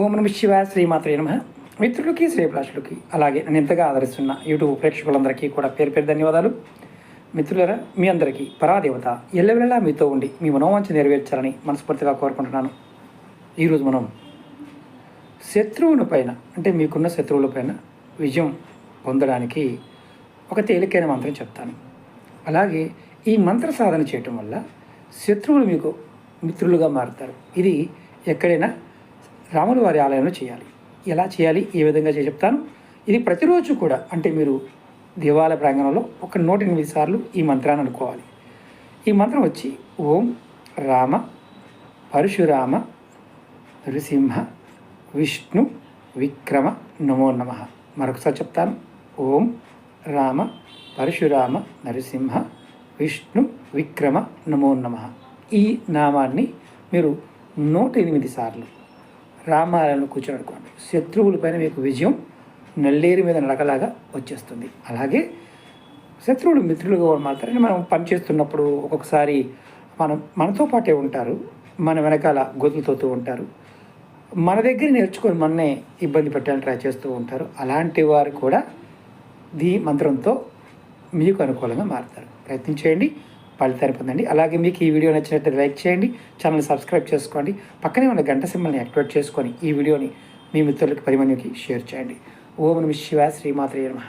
ఓం నమ శివాయ శ్రీమాత్రే నమ. మిత్రులకి శ్రేభిలాషులకి అలాగే నేను ఎంతగా ఆదరిస్తున్న యూట్యూబ్ ప్రేక్షకులందరికీ కూడా పేరు పేరు ధన్యవాదాలు. మిత్రులరా మీ అందరికీ పరాదేవత ఎల్లవెల్లలా మీతో ఉండి మీ మనోవాంఛ నెరవేర్చాలని మనస్ఫూర్తిగా కోరుకుంటున్నాను. ఈరోజు మనం శత్రువుల పైన అంటే మీకున్న శత్రువుల పైన విజయం పొందడానికి ఒక తేలికైన మంత్రం చెప్తాను. అలాగే ఈ మంత్ర సాధన చేయటం వల్ల శత్రువులు మీకు మిత్రులుగా మారుతారు. ఇది ఎక్కడైనా రాముల వారి ఆలయంలో చేయాలి. ఎలా చేయాలి? ఏ విధంగా చేసి చెప్తాను. ఇది ప్రతిరోజు కూడా అంటే మీరు దేవాలయ ప్రాంగణంలో ఒక నూట ఎనిమిది సార్లు ఈ మంత్రాన్ని అనుకోవాలి. ఈ మంత్రం వచ్చి ఓం రామ పరశురామ నృసింహ విష్ణు విక్రమ నమో నమ. మరొకసారి చెప్తాను. ఓం రామ పరశురామ నరసింహ విష్ణు విక్రమ నమో నమ. ఈ నామాన్ని మీరు నూట ఎనిమిది సార్లు రామాలయంలో కూర్చోనుకోండి శత్రువులపైన మీకు విజయం నల్లేరు మీద నడకలాగా వచ్చేస్తుంది. అలాగే శత్రువులు మిత్రులుగా మాత్రమే మనం పనిచేస్తున్నప్పుడు ఒక్కొక్కసారి మనం మనతో పాటే ఉంటారు. మన వెనకాల గొంతులతోతూ ఉంటారు. మన దగ్గర నేర్చుకొని మననే ఇబ్బంది పెట్టాలని ట్రై చేస్తూ ఉంటారు. అలాంటి వారు కూడా దీ మంత్రంతో మీకు అనుకూలంగా మారుతారు. ప్రయత్నించేయండి చేయండి అలాగే మీకు ఈ వీడియో నచ్చినట్లయితే లైక్ చేయండి ఛానల్ సబ్స్క్రైబ్ చేసుకోండి పక్కనే ఉన్న గంట సింబల్ని యాక్టివేట్ చేసుకొని ఈ వీడియోని మీ మిత్రులకి పది మందికి షేర్ చేయండి. ఓం నమ శివ శ్రీమాత్రే నమ.